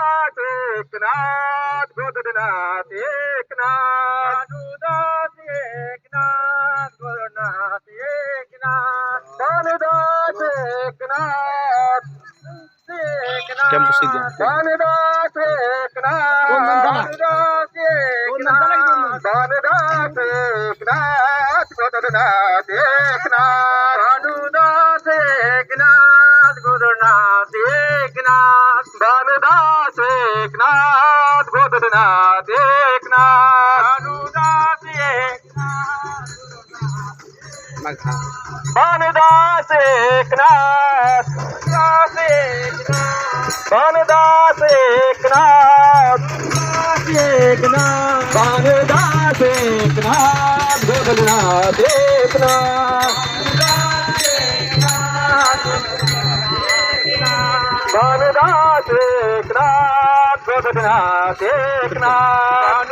दास एकनाथ गोदनाथ एकनाथ अनुदास एकनाथ गोदनाथ एकनाथ दानदास एकनाथ. दानदास एकनाथ दोन एकनाथ दानदास एकनाथ गोदनाथ एकनाथ अनुदास एकनाथ एकनाथ गोदनाथ एकनाथ अनुदास एकनाथ दास एकनाथ दानदास एकनाथ एकनाथ एकनाथ गोदनाथ एकनाथ दानदास एकनाथ गोदनाथ एकनाथ